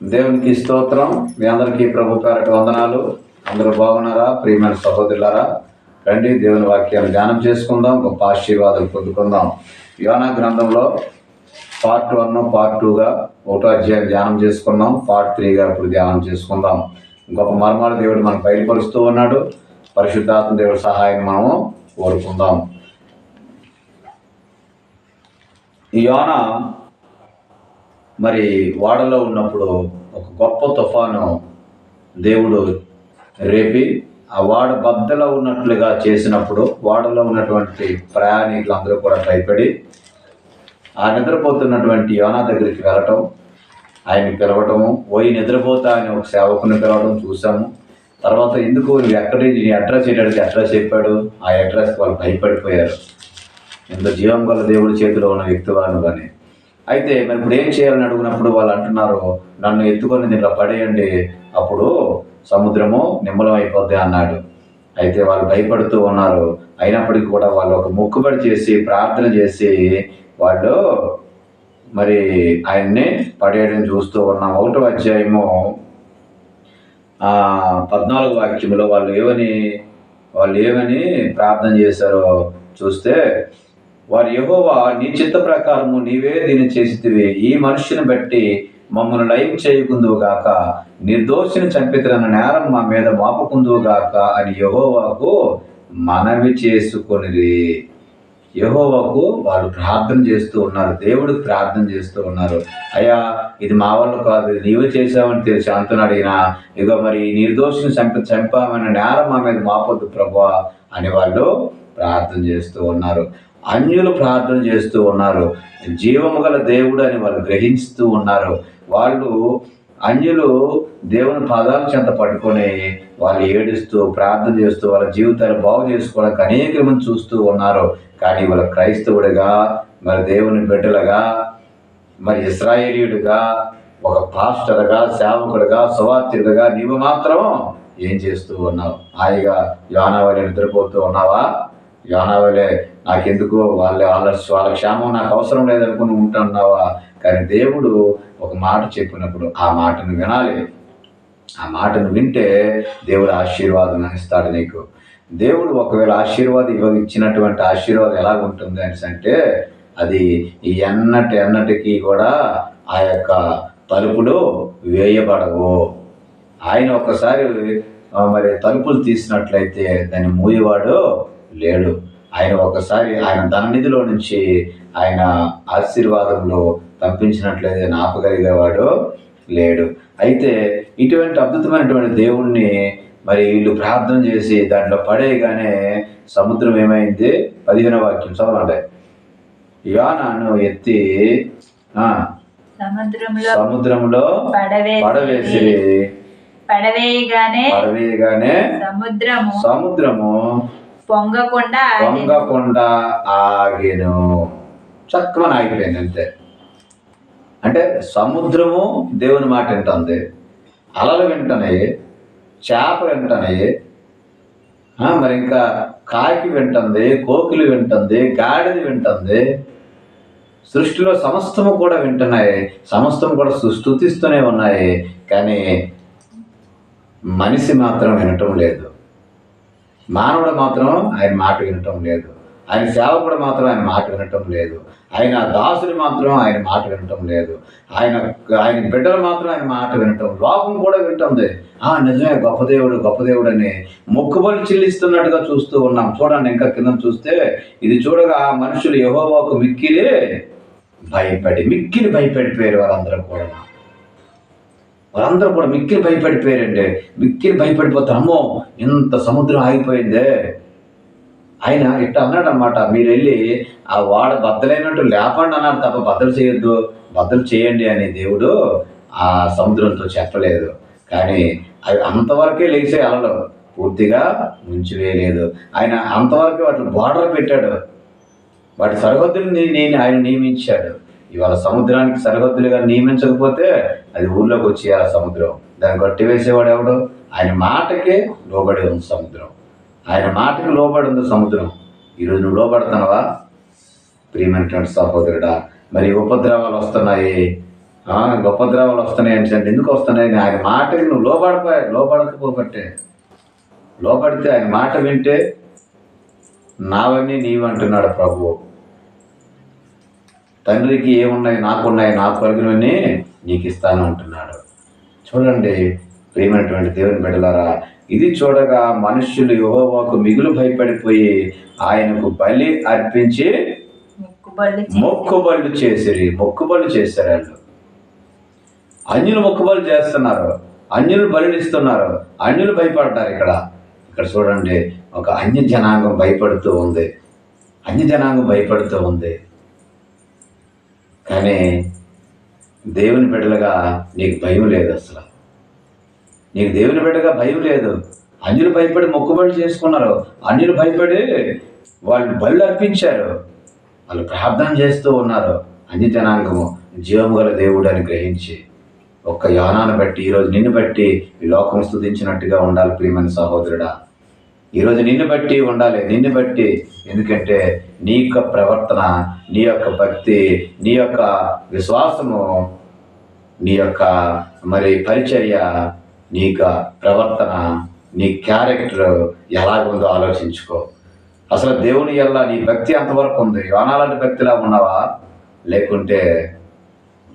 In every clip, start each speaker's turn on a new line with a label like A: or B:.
A: దేవునికి స్తోత్రం. మీ అందరికీ ప్రభు పేరట వందనాలు. అందరూ బాగున్నారా? ప్రియమైన సహోదరులారా రండి దేవుని వాక్యాన్ని ధ్యానం చేసుకుందాం గొప్ప ఆశీర్వాదాలు పొందుకుందాం. యోనా గ్రంథంలో పార్ట్ వన్ పార్ట్ టూగా ఒకటో అధ్యాయం ధ్యానం చేసుకున్నాం పార్ట్ త్రీగా ఇప్పుడు ధ్యానం చేసుకుందాం. గొప్ప మర్మాల దేవుడు మనకు బయలుపరుస్తూ ఉన్నాడు. పరిశుద్ధాత్మ దేవుడి సహాయం మనము కోరుకుందాం. ఈ యోన మరి వాడలో ఉన్నప్పుడు ఒక గొప్ప తుఫాను దేవుడు రేపి ఆ వాడ బద్దలో ఉన్నట్లుగా చేసినప్పుడు వాడలో ఉన్నటువంటి ప్రయాణికులందరూ కూడా భయపడి ఆ నిద్రపోతున్నటువంటి యోనా దగ్గరికి వెళ్ళటం ఆయన పిలవటము పోయి నిద్రపోతా అని ఒక సేవకుని పిలవడం చూసాము. తర్వాత ఎందుకు నువ్వు ఎక్కడ నీ అడ్రస్ ఏంటంటే అడ్రస్ చెప్పాడు ఆ అడ్రస్కి వాళ్ళు భయపడిపోయారు. ఇంత జీవం గల దేవుడి చేతిలో ఉన్న వ్యక్తివాను కానీ అయితే మరి ఇప్పుడు ఏం చేయాలని అడుగునప్పుడు వాళ్ళు అంటున్నారు నన్ను ఎత్తుకొని దీంట్లో పడేయండి. అప్పుడు సముద్రము నిమ్మలం అయిపోద్ది అన్నాడు. అయితే వాళ్ళు భయపడుతూ ఉన్నారు. అయినప్పటికీ కూడా వాళ్ళు ఒక మొక్కుబడి చేసి ప్రార్థన చేసి వాళ్ళు మరి ఆయన్ని పడేయడం చూస్తూ ఉన్నాం. ఒకటో అధ్యాయము పద్నాలుగు వాక్యంలో వాళ్ళు ఏమని వాళ్ళు ఏమని ప్రార్థన చేశారో చూస్తే వారు యహోవా నీ చిత్త ప్రకారము నీవే దీన్ని చేసితివే. ఈ మనుషుని బట్టి మమ్మల్ని లయం చేయకుందువు గాక నిర్దోషిని చంపితున్న నేరం మా మీద మాపుకుందువు గాక అని యహోవాకు మనవి చేసుకొనిది యహోవాకు వాళ్ళు ప్రార్థన చేస్తూ ఉన్నారు. దేవుడికి ప్రార్థన చేస్తూ ఉన్నారు. అయ్యా ఇది మా వల్ల కాదు నీవు చేసావని తెలిసి అంటున్నాడు ఈయన ఇగో మరి నిర్దోషిని చంప చంపామన్న నేరం మా మీద మాపొద్దు ప్రభా అని వాళ్ళు ప్రార్థన చేస్తూ ఉన్నారు. అన్యులు ప్రార్థన చేస్తూ ఉన్నారు. జీవము గల దేవుడు అని వాళ్ళు గ్రహిస్తూ ఉన్నారు. వాళ్ళు అన్యులు దేవుని పాదాల చెంత పట్టుకొని వాళ్ళు ఏడుస్తూ ప్రార్థన చేస్తూ వాళ్ళ జీవితాలు బాగు చేసుకోవడానికి అనేక మంది చూస్తూ ఉన్నారు. కానీ వాళ్ళ క్రైస్తవుడిగా మరి దేవుని బిడ్డలుగా మరి ఇస్రాయేలీయుడిగా ఒక పాస్టర్గా సేవకుడుగా సువార్తిడుగా నీవు మాత్రం ఏం చేస్తూ ఉన్నావు? హాయిగా యోనావళి నిద్రపోతూ ఉన్నావా? యోనావళే నాకెందుకు వాళ్ళ వాళ్ళ వాళ్ళ క్షేమం నాకు అవసరం లేదనుకుని ఉంటున్నావా? కానీ దేవుడు ఒక మాట చెప్పినప్పుడు ఆ మాటను వినాలి. ఆ మాటను వింటే దేవుడు ఆశీర్వాదం ఇస్తాడు నీకు. దేవుడు ఒకవేళ ఆశీర్వాదం ఇవ్వ ఇచ్చినటువంటి ఆశీర్వాదం ఎలా ఉంటుంది అనేసి అంటే అది ఈ ఎన్నటి ఎన్నటికీ కూడా ఆ యొక్క తలుపులు వేయబడవు. ఆయన ఒక్కసారి మరి తలుపులు తీసినట్లయితే దాన్ని మూయవాడు లేడు. ఆయన ఒకసారి ఆయన ధననిధిలో నుంచి ఆయన ఆశీర్వాదంలో పంపించినట్లయితే ఆపగలిగేవాడు లేడు. అయితే ఇటువంటి అద్భుతమైనటువంటి దేవుణ్ణి మరి వీళ్ళు ప్రార్థన చేసి దాంట్లో పడేయగానే సముద్రం ఏమైంది? పదిహేను వాక్యం చదవండి. యోనాను ఎత్తి ఆ,
B: సముద్రంలో పడవేసి పడవేయగానే
A: పడవేయగానే
B: సముద్రము
A: సముద్రము
B: పొంగకుండా ఆగెను.
A: పొంగకుండా ఆగెను చక్కమని ఆగిపోయింది అంతే అంటే సముద్రము దేవుని మాట వింటుంది. అలలు వింటున్నాయి చేప వింటున్నాయి మరి ఇంకా కాకి వింటుంది కోకిలు వింటుంది గాడిద వింటుంది. సృష్టిలో సమస్తము కూడా వింటున్నాయి. సమస్తం కూడా స్తు- స్తుతిస్తూనే ఉన్నాయి. కానీ మనిషి మాత్రం వినటం లేదు. మానవుడు మాత్రం ఆయన మాట వినటం లేదు. ఆయన సేవకుడు మాత్రం ఆయన మాట వినటం లేదు. ఆయన దాసుడు మాత్రం ఆయన మాట వినటం లేదు. ఆయన ఆయన బిడ్డలు మాత్రం ఆయన మాట వినటం లోకం కూడా వింటుంది ఆ నిజమే గొప్ప దేవుడు గొప్ప దేవుడు అని మొక్కుబడి చెల్లిస్తున్నట్టుగా చూస్తూ ఉన్నాం. చూడండి ఇంకా కింద చూస్తే ఇది చూడగా ఆ మనుషులు యహోవాకు మిక్కిలి భయపడి మిక్కిలి భయపడిపోయారు వాళ్ళందరూ కూడా. వాళ్ళందరూ కూడా మిక్కిలి భయపడిపోయారండి. మిక్కిలి భయపడిపోతారు అమ్మో ఇంత సముద్రం ఆగిపోయిందే. ఆయన ఇట్ట అన్నాడు అనమాట మీరు వెళ్ళి ఆ వాడ బద్దలైనట్టు లేపండి అన్నాడు తప్ప బద్దలు చేయొద్దు. బద్దలు చేయండి అని దేవుడు ఆ సముద్రంతో చెప్పలేదు. కానీ అవి అంతవరకే లేచే అలలు. పూర్తిగా ముంచివేయలేదు. ఆయన అంతవరకే వాటిని బార్డర్ పెట్టాడు. వాటి సరిహద్దులు నేను ఆయన నియమించాడు. ఇవాళ సముద్రానికి సరిహద్దులుగా నియమించకపోతే అది ఊర్లోకి వచ్చేయాలి సముద్రం. దాన్ని కొట్టివేసేవాడు ఎవడు? ఆయన మాటకే లోబడి ఉంది సముద్రం. ఆయన మాటకి లోబడి ఉంది సముద్రం. ఈరోజు నువ్వు లోబడుతున్నావా ప్రియమైనటువంటి సహోదరుడా మరి ఉపద్రవాలు వస్తున్నాయి. ఉపద్రవాలు వస్తున్నాయి అంటే ఎందుకు వస్తున్నాయి? ఆయన మాటకి నువ్వు లోబడిపోయా లోబడకపోబట్టే. లోబడితే ఆయన మాట వింటే నావని నీవంటున్నాడు ప్రభువు. తండ్రికి ఏమున్నాయి నాకున్నాయి నాకు కలిగినవన్నీ నీకు ఇస్తాను అంటున్నాడు. చూడండి ప్రియమైనటువంటి దేవుని బిడ్డలారా ఇది చూడగా మనుష్యులు యెహోవాకు మిగులు భయపడిపోయి ఆయనకు బలి అర్పించి
B: ముక్కుబళ్ళు
A: మొక్కుబళ్ళు చేసిరి మొక్కుబళ్ళు చేశారు వాళ్ళు అన్యులు మొక్కుబళ్ళు చేస్తున్నారు అన్యులు బలులు ఇస్తున్నారు అన్యులు భయపడ్డారు ఇక్కడ. ఇక్కడ చూడండి ఒక అన్య జనాంగం భయపడుతూ ఉంది. అన్య జనాంగం భయపడుతూ ఉంది. కానీ దేవుని బిడ్డలుగా నీకు భయం లేదు అసలు. నీకు దేవుని బిడ్డగా భయం లేదు. అన్యులు భయపడి మొక్కుబడి చేసుకున్నారు. అన్యులు భయపడి వాళ్ళు బళ్ళు అర్పించారు. వాళ్ళు ప్రార్థన చేస్తూ ఉన్నారు. అన్ని జనాంగము జీవము గల దేవుడు అని గ్రహించి ఒక్క యానాన్ని బట్టి ఈరోజు నిన్ను బట్టి ఈ లోకం స్థుతించినట్టుగా ఉండాలి ప్రియమైన సహోదరుడా. ఈరోజు నిన్ను బట్టి ఉండాలి నిన్ను బట్టి. ఎందుకంటే నీ యొక్క ప్రవర్తన నీ యొక్క భక్తి నీ యొక్క విశ్వాసము నీ యొక్క మరి పరిచర్య నీ యొక్క ప్రవర్తన నీ క్యారెక్టర్ ఎలాగుందో ఆలోచించుకో. అసలు దేవుని ఎల్లా నీ భక్తి అంతవరకు ఉంది? యోనాలాంటి భక్తిలా ఉన్నావా? లేకుంటే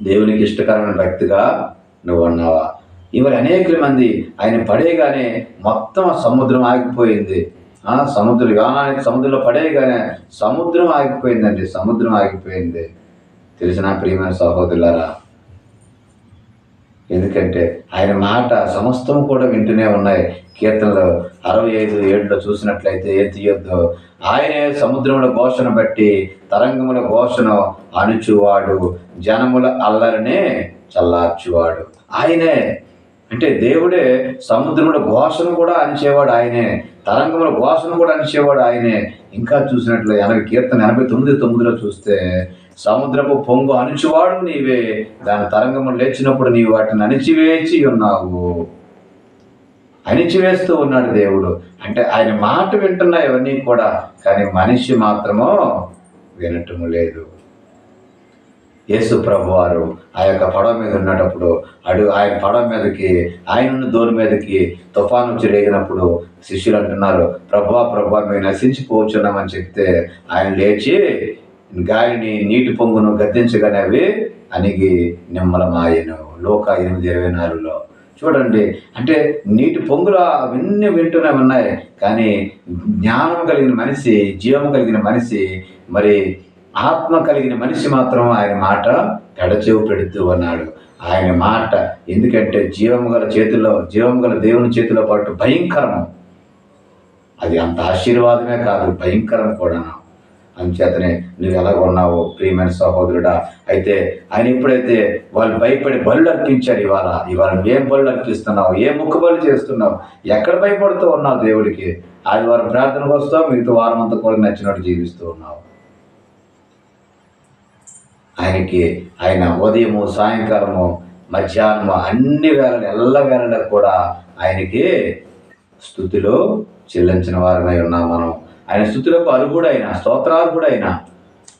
A: దేవునికి ఇష్టకరమైన భక్తిగా నువ్వు ఉన్నావా? ఇవాళ అనేక మంది ఆయన పడేయగానే మొత్తం సముద్రం ఆగిపోయింది. ఆ సముద్రం సముద్రంలో పడేయగానే సముద్రం ఆగిపోయిందండి సముద్రం ఆగిపోయింది. తెలిసిన ప్రియమైన సహోదరులారా ఎందుకంటే ఆయన మాట సమస్తం కూడా వింటూనే ఉన్నాయి. కీర్తనలు అరవై ఐదు ఏడులో చూసినట్లయితే ఏ తీయొద్దు ఆయనే సముద్రముల ఘోషణ బట్టి తరంగముల ఘోషను అణుచువాడు జనముల అల్లరినే చల్లార్చువాడు. ఆయనే అంటే దేవుడే సముద్రముల ఘోషను కూడా అంచేవాడు ఆయనే తరంగముల ఘోషను కూడా అంచేవాడు ఆయనే. ఇంకా చూసినట్లు ఎనభై కీర్తన ఎనభై తొమ్మిది తొమ్మిదిలో చూస్తే సముద్రపు పొంగు అణిచివాడు నీవే దాని తరంగములు లేచినప్పుడు నీవు వాటిని అణిచివేచి ఉన్నావు. అణిచివేస్తూ ఉన్నాడు దేవుడు. అంటే ఆయన మాట వింటున్నాయి ఇవన్నీ కూడా కానీ మనిషి మాత్రమో వినటము లేదు. యేసు ప్రభు వారు ఆ యొక్క పడవ మీద ఉన్నప్పుడు అడుగు ఆయన పడవ మీదకి ఆయన దోని మీదకి తుఫాను వచ్చి రేగినప్పుడు శిష్యులు అంటున్నారు ప్రభా ప్రభా మేము నశించిపోవచ్చున్నామని చెప్తే ఆయన లేచి గాలిని నీటి పొంగును గద్దించగానే అవి అనిగి నిమ్మలమాయను. లోక ఎనిమిది ఇరవై నాలుగులో. చూడండి అంటే నీటి పొంగులు అవన్నీ వింటూనే ఉన్నాయి కానీ జ్ఞానం కలిగిన మనిషి జీవం కలిగిన మనిషి మరి ఆత్మ కలిగిన మనిషి మాత్రం ఆయన మాట పెడచెవు పెడుతూ ఉన్నాడు. ఆయన మాట ఎందుకంటే జీవము గల చేతిలో జీవము గల దేవుని చేతిలో పాటు భయంకరము. అది అంత ఆశీర్వాదమే కాదు భయంకరం కూడా. అంచేతనే నువ్వు ఎలా ఉన్నావు ప్రియమైన సహోదరుడా అయితే ఆయన ఎప్పుడైతే వాళ్ళు భయపడి బళ్ళు అర్పించారు ఇవాళ ఇవాళ నువ్వేం బళ్ళు అర్పిస్తున్నావు ఏ ముక్కు బళ్ళు చేస్తున్నావు ఎక్కడ భయపడుతూ ఉన్నావు దేవుడికి? ఆదివారం ప్రార్థనకు వస్తావు మిగతా వారం అంతా కూడా నచ్చినట్టు జీవిస్తూ ఉన్నావు. ఆయనకి ఆయన ఉదయము సాయంకాలము మధ్యాహ్నము అన్ని వేళలు ఎల్ల వేళలకు కూడా ఆయనకి స్థుతిలో చెల్లించిన వారమై ఉన్నాం మనం. ఆయన స్థుతులకు అర్హుడు అయినా స్తోత్రార్హుడు అయినా.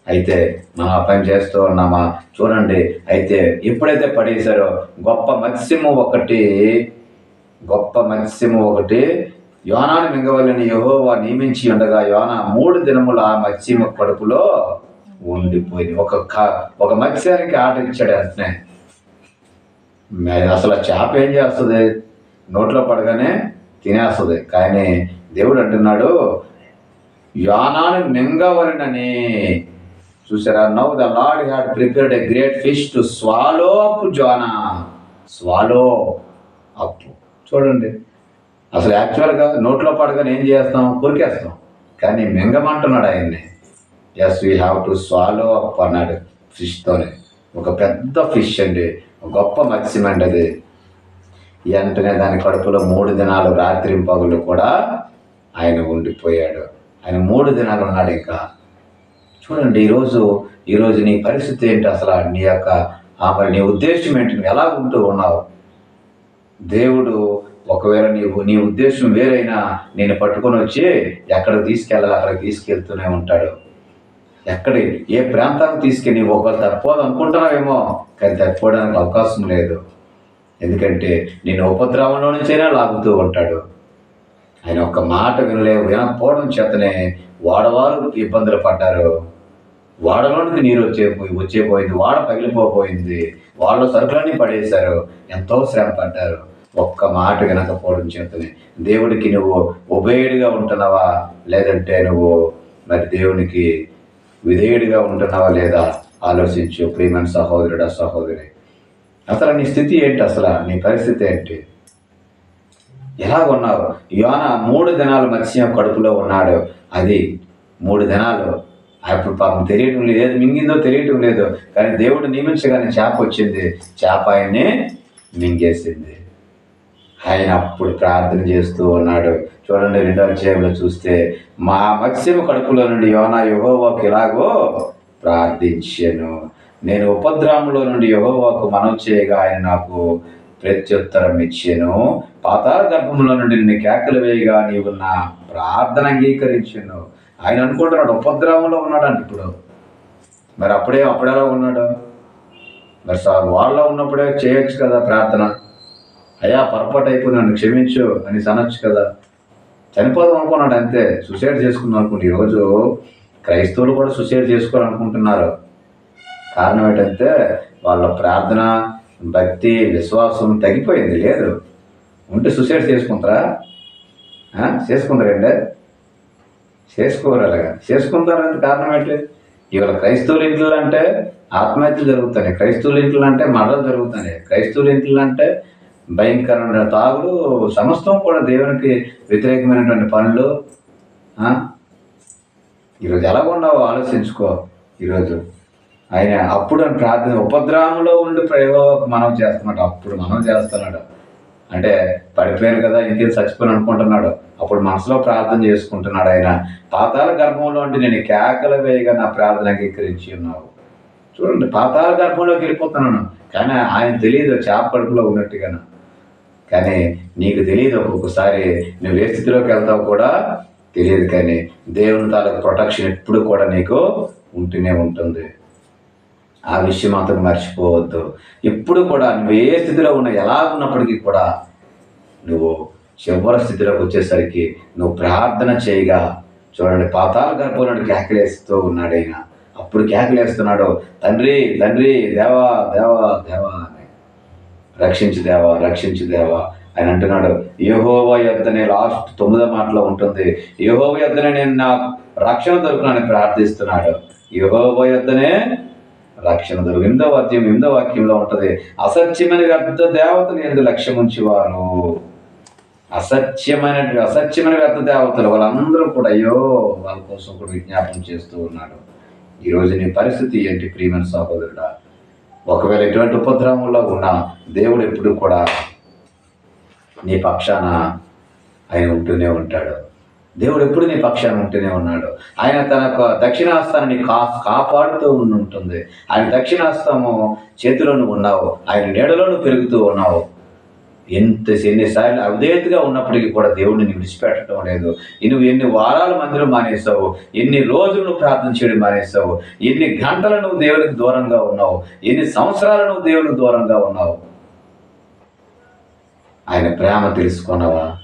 A: అయితే మనం ఆ పని చేస్తూ ఉన్నామా? చూడండి. అయితే ఎప్పుడైతే పడేశారో గొప్ప మత్స్యము ఒకటి గొప్ప మత్స్యము ఒకటి యోనాను మింగవలని యహోవా నియమించి ఉండగా యోన మూడు దినములు ఆ మత్స్యము కడుపులో ఉండిపోయింది. ఒక ఒక మత్స్యానికి ఆట ఇచ్చాడు వెంటనే అసలు చేప ఏం చేస్తుంది? నోట్లో పడగానే తినేస్తుంది. కానీ దేవుడు అంటున్నాడు యానాను మింగవలనని. చూసారా? Now the lord had prepared a great fish to swallow up Jonah swallow up చూడండి. అసలు యాక్చువల్గా నోట్లో పడగానే ఏం చేస్తాం? కొరికేస్తాం. కానీ మింగమంటున్నాడు ఆయన్ని. Yes we have to swallow up అన్నాడు ఫిష్తోనే ఒక పెద్ద ఫిష్ అండి. గొప్ప మత్స్యం అండి అది. వెంటనే దాని కడుపులో మూడు దినాలు రాత్రి పగులు కూడా ఆయన ఉండిపోయాడు. ఆయన మూడు దినాలు ఉన్నాడు ఇంకా. చూడండి ఈరోజు ఈరోజు నీ పరిస్థితి ఏంటి అసలు? నీ యొక్క ఆ మరి నీ ఉద్దేశం ఏంటి? నువ్వు ఎలా ఉంటూ ఉన్నావు? దేవుడు ఒకవేళ నీవు నీ ఉద్దేశం వేరైనా నేను పట్టుకొని వచ్చి ఎక్కడ తీసుకెళ్ళాలి? అక్కడ తీసుకెళ్తూనే ఉంటాడు. ఎక్కడ ఏ ప్రాంతానికి తీసుకెళ్ళి ఒకరు తప్పోదు అనుకుంటున్నావేమో కానీ తప్పిపోవడానికి అవకాశం లేదు. ఎందుకంటే నేను ఉపద్రవంలో నుంచైనా లాగుతూ ఉంటాడు. ఆయన ఒక్క మాట వినలేవు వినకపోవడం చేతనే వాడవారు ఇబ్బందులు పడ్డారు. వాడలోనికి నీరు వచ్చే వచ్చే పోయింది వాడ పగిలిపోయింది వాళ్ళ సరుకులన్నీ పడేశారు. ఎంతో శ్రమ పడ్డారు. ఒక్క మాట వినకపోవడం చేతనే. దేవుడికి నువ్వు ఉభయుడిగా ఉంటున్నావా? లేదంటే నువ్వు మరి దేవునికి విధేయుడిగా ఉంటున్నావా లేదా? ఆలోచించు ప్రియమైన సహోదరుడా సహోదరి. అసలు నీ స్థితి ఏంటి? అసలు నీ పరిస్థితి ఏంటి? ఎలా ఉన్నావు? యోన మూడు దినాలు మత్స్యం కడుపులో ఉన్నాడు. అది మూడు దినాలు. అప్పుడు పాపం తెలియటం లేదు. ఏది మింగిందో తెలియటం లేదు. కానీ దేవుడు నియమించగానే చేప వచ్చింది. చేప ఆయనే మింగేసింది. ఆయన అప్పుడు ప్రార్థన చేస్తూ ఉన్నాడు. చూడండి రెండో అధ్యాయంలో చూస్తే మా మత్స్యము కడుపులో నుండి యోనా యుగోవాకు ఇలాగో ప్రార్థించాను. నేను ఉపద్రవంలో నుండి యుగోవాకు మనం చేయగా ఆయన నాకు ప్రత్యుత్తరం ఇచ్చాను. పాతాళ గర్భంలో నుండి నిన్ను కేకలు వేయగా నీవు నా ప్రార్థన అంగీకరించాను. ఆయన అనుకుంటున్నాడు ఉపద్రవంలో ఉన్నాడు ఇప్పుడు. మరి అప్పుడే అప్పుడెలా ఉన్నాడు? మరి సార్ వాళ్ళలో ఉన్నప్పుడే చేయొచ్చు కదా ప్రార్థన? అయ్యా పొరపాటు అయిపోయి నన్ను క్షమించు అని అనొచ్చు కదా. చనిపోదాం అనుకున్నాడు అంతే. సుసైడ్ చేసుకుందాం అనుకుంటే ఈరోజు క్రైస్తవులు కూడా సుసైడ్ చేసుకోవాలనుకుంటున్నారు. కారణం ఏంటంటే వాళ్ళ ప్రార్థన భక్తి విశ్వాసం తగ్గిపోయింది లేదు. ఉంటే సుసైడ్ చేసుకుంటారా? ఆ? చేసుకుంటారండి చేసుకోరు అలాగా. చేసుకుంటారంటే కారణం ఏంటి? ఇవాళ క్రైస్తవుల ఇంట్లో అంటే ఆత్మహత్యలు జరుగుతున్నాయి. క్రైస్తవుల ఇంట్లో అంటే మరణాలు జరుగుతున్నాయి. క్రైస్తవుల ఇంట్లో అంటే భయంకరమైన తాగుడు సమస్తం కూడా దేవునికి వ్యతిరేకమైనటువంటి పనులు. ఈరోజు ఎలా ఉన్నావో ఆలోచించుకో ఈరోజు. ఆయన అప్పుడు ప్రార్థన ఉపద్రవంలో ఉండి ప్రయోగం మనం చేస్తున్నాడు. అప్పుడు మనం చేస్తున్నాడు. అంటే పడిపోయారు కదా ఇంకేం చచ్చిపోయి అనుకుంటున్నాడు. అప్పుడు మనసులో ప్రార్థన చేసుకుంటున్నాడు ఆయన. పాతాల గర్భంలో ఉండి నేను కేకలు వేయగా నా ప్రార్థన అంగీకరించి ఉన్నావు. చూడండి పాతాల గర్భంలోకి వెళ్ళిపోతున్నాను. కానీ ఆయన తెలియదు చేప కడుపులో ఉన్నట్టుగాను. కానీ నీకు తెలియదు ఒక్కొక్కసారి నువ్వు ఏ స్థితిలోకి వెళ్తావు కూడా తెలియదు కానీ దేవుని తాలూకు ప్రొటెక్షన్ ఎప్పుడు కూడా నీకు ఉంటూనే ఉంటుంది. ఆ విషయం మాత్రం మర్చిపోవద్దు. ఎప్పుడు కూడా నువ్వు ఏ స్థితిలో ఉన్నా ఎలా ఉన్నప్పటికీ కూడా నువ్వు చివరి స్థితిలోకి వచ్చేసరికి నువ్వు ప్రార్థన చేయగా చూడండి పాతాల గర్భంలో కేకలేస్తూ ఉన్నాడు ఆయన. అప్పుడు కేకలేస్తున్నాడు తండ్రి తండ్రి దేవా దేవా దేవా రక్షించి దేవా రక్షించి దేవా ఆయన అంటున్నాడు. యహోవ యొద్దనే లాస్ట్ తొమ్మిదో మాటలో ఉంటుంది. యహోవ యొద్దనే నేను నా రక్షణ దొరుకునని ప్రార్థిస్తున్నాడు. యహోవ యొద్దనే రక్షణ దొరుకు. ఎనిమిదో వాక్యం ఎనిమిదో వాక్యంలో ఉంటుంది. అసత్యమైన వ్యర్థ దేవతలు ఎందు లక్ష్యం ఉంచేవారు. అసత్యమైన అసత్యమైన వ్యర్థ దేవతలు వాళ్ళందరూ కూడా అయ్యో వాళ్ళ కోసం కూడా విజ్ఞాపనం చేస్తూ ఉన్నాడు. ఈరోజు నీ పరిస్థితి ఏంటి ప్రియమైన సహోదరుడా? ఒకవేళ ఎటువంటి ఉపద్రవంలో ఉన్నా దేవుడు ఎప్పుడు కూడా నీ పక్షాన ఆయన ఉంటూనే ఉంటాడు. దేవుడు ఎప్పుడు నీ పక్షాన ఉంటూనే ఉన్నాడు. ఆయన తన యొక్క దక్షిణాస్తాన్ని కా కాపాడుతూ ఉండి ఉంటుంది ఆయన దక్షిణాస్తము చేతిలోను ఉన్నావు. ఆయన నీడలోను పెరుగుతూ ఉన్నావు. ఎంత ఎన్నిసార్లు అవిధేయతగా ఉన్నప్పటికీ కూడా దేవుడిని విడిచిపెట్టడం లేదు. నువ్వు ఎన్ని వారాల మందిరం మానేసావు ఎన్ని రోజులు నువ్వు ప్రార్థన చేయడం మానేసావు ఎన్ని గంటలు నువ్వు దేవునికి దూరంగా ఉన్నావు? ఎన్ని సంవత్సరాలు నువ్వు దేవునికి దూరంగా ఉన్నావు? ఆయన ప్రేమ తెలుసుకున్నావా?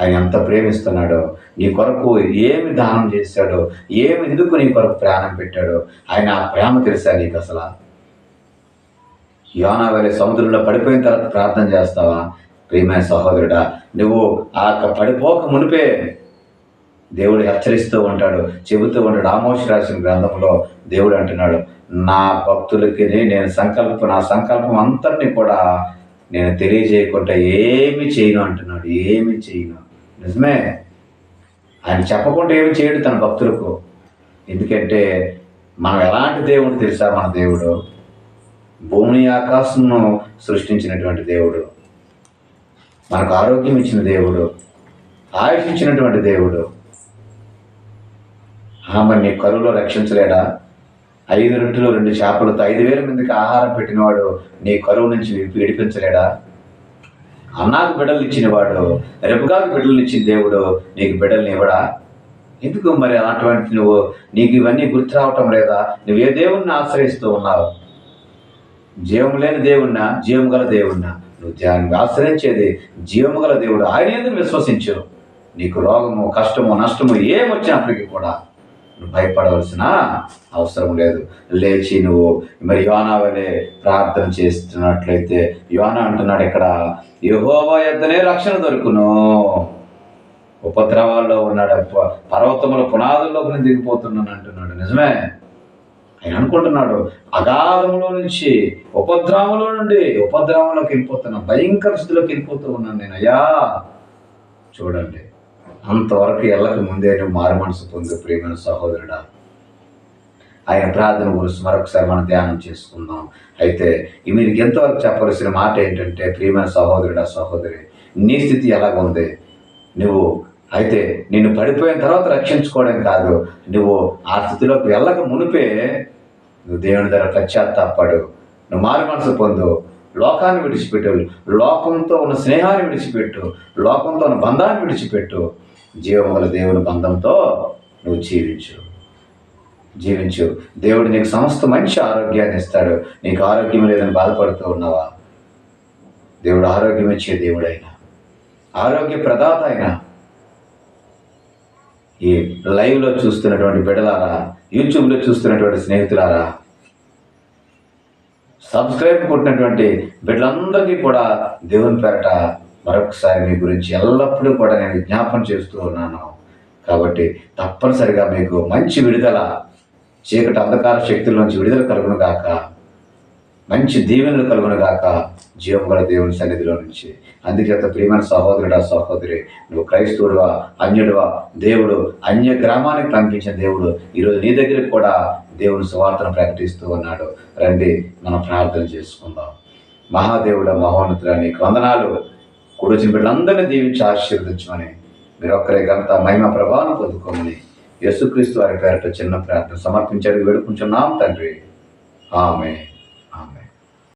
A: ఆయన ఎంత ప్రేమిస్తున్నాడో? నీ కొరకు ఏమి దానం చేశాడో? ఏమి ఎందుకు నీ కొరకు ప్రాణం పెట్టాడో? ఆయన ఆ ప్రేమ తెలుసా నీకు అసలు? యోనా వెళ్ళి సముద్రంలో పడిపోయిన తర్వాత ప్రార్థన చేస్తావా? ప్రియమైన సహోదరుడా నువ్వు ఆ యొక్క పడిపోక మునిపే దేవుడు హెచ్చరిస్తూ ఉంటాడు చెబుతూ ఉంటాడు. ఆమోష రాసిన గ్రంథంలో దేవుడు అంటున్నాడు నా భక్తులకి నేను సంకల్పం నా సంకల్పం అంతటిని కూడా నేను తెలియజేయకుండా ఏమి చేయను అంటున్నాడు. ఏమి చేయను. నిజమే. ఆయన చెప్పకుండా ఏమి చేయడు తన భక్తులకు. ఎందుకంటే మనం ఎలాంటి దేవుడు తెలుసా మన దేవుడు? భూమిని ఆకాశంను సృష్టించినటువంటి దేవుడు. మనకు ఆరోగ్యం ఇచ్చిన దేవుడు. ఆయుష్ ఇచ్చినటువంటి దేవుడు. ఆమె మరి నీ కరువులో రక్షించలేడా? ఐదు రొట్టెలు రెండు చేపలతో ఐదు వేల మందికి ఆహారం పెట్టినవాడు నీ కరువు నుంచి విడిపించలేడా? అన్నాకు బిడ్డలు ఇచ్చినవాడు రెపుగాకు బిడ్డలు ఇచ్చిన దేవుడు నీకు బిడ్డల్ని ఇవ్వడా? ఎందుకు మరి అలాంటివంటి నువ్వు? నీకు ఇవన్నీ గుర్తు రావటం లేదా? నువ్వు ఏ దేవుణ్ణి ఆశ్రయిస్తూ ఉన్నావు? జీవం లేని దేవుణ్ణా? జీవం గల దేవుణ్ణా? నువ్వు దాన్ని ఆశ్రయించేది జీవము గల దేవుడు. ఆయన ఎందుకు విశ్వసించు నీకు రోగము కష్టము నష్టము ఏమొచ్చినప్పటికీ కూడా నువ్వు భయపడవలసిన అవసరం లేదు. లేచి నువ్వు మరి యోనా వలె ప్రార్థన చేస్తున్నట్లయితే యోనా అంటున్నాడు ఇక్కడ యహోవా యొద్దనే రక్షణ దొరుకును. ఉపద్రవాల్లో ఉన్నాడు పర్వతముల పునాదుల్లోకి నేను దిగిపోతున్నాను అంటున్నాడు. నిజమే? ఆయన అనుకుంటున్నాడు అగాధంలో నుంచి ఉపద్రవంలో నుండి ఉపద్రవంలోకి వెళ్ళిపోతున్నా భయంకర స్థితిలోకి వెళ్ళిపోతూ ఉన్నాను నేను. అయ్యా చూడండి అంతవరకు ఎల్లక ముందే నువ్వు మారు మనసు పొందే ప్రియమైన సహోదరుడా. ఆయన ప్రార్థన గురించి మరొకసారి మనం ధ్యానం చేసుకుందాం. అయితే మీరు ఎంతవరకు చెప్పవలసిన మాట ఏంటంటే ప్రియమైన సహోదరుడా సహోదరి నీ స్థితి ఎలాగ ఉంది నువ్వు అయితే నిన్ను పడిపోయిన తర్వాత రక్షించుకోవడం కాదు. నువ్వు ఆ స్థితిలోకి వెళ్ళక మునిపే నువ్వు దేవుని దగ్గర పశ్చాత్తాపడు. నువ్వు మారు మనసు పొందు. లోకాన్ని విడిచిపెట్టు. లోకంతో ఉన్న స్నేహాన్ని విడిచిపెట్టు. లోకంతో ఉన్న బంధాన్ని విడిచిపెట్టు. జీవముల దేవుని బంధంతో నువ్వు జీవించు. జీవించు. దేవుడు నీకు సమస్త మంచి ఆరోగ్యాన్ని ఇస్తాడు. నీకు ఆరోగ్యం లేదని బాధపడుతూ ఉన్నావా? దేవుడు ఆరోగ్యం ఇచ్చే దేవుడైన. ఆరోగ్య ప్రదాత అయినా. ఈ లైవ్లో చూస్తున్నటువంటి బిడలారా యూట్యూబ్లో చూస్తున్నటువంటి స్నేహితులారా సబ్స్క్రైబ్ కొట్టినటువంటి బిడ్డలందరికీ కూడా దేవుని పేరట మరొకసారి మీ గురించి ఎల్లప్పుడూ కూడా నేను జ్ఞాపం చేస్తూ ఉన్నాను. కాబట్టి తప్పనిసరిగా మీకు మంచి విడుదల చీకటి అంధకార శక్తుల నుంచి విడుదల కలుగును గాక. మంచి దీవెనలు కలుగును గాక జీవం గల దేవుని సన్నిధిలో నుంచి. అందుచేత ప్రియమైన సహోదరుడా సహోదరి నువ్వు క్రైస్తవుడువా అన్యుడువా దేవుడు అన్య గ్రామానికి పంపించిన దేవుడు ఈరోజు నీ దగ్గరికి కూడా దేవుని సువార్తను ప్రకటిస్తూ ఉన్నాడు. రండి మనం ప్రార్థన చేసుకుందాం. మహాదేవుడ మహోన్నతుడ నీకు వందనాలు. కూడొచ్చిన బిడ్డలందరినీ దీవించి ఆశీర్వదించమని మీరు ఒక్కరే గంత మహిమ ప్రభావం పొందుకోమని యేసుక్రీస్తు వారి పేరట చిన్న ప్రార్థన సమర్పించడానికి వేడుకుంటున్నాం తండ్రి. ఆమె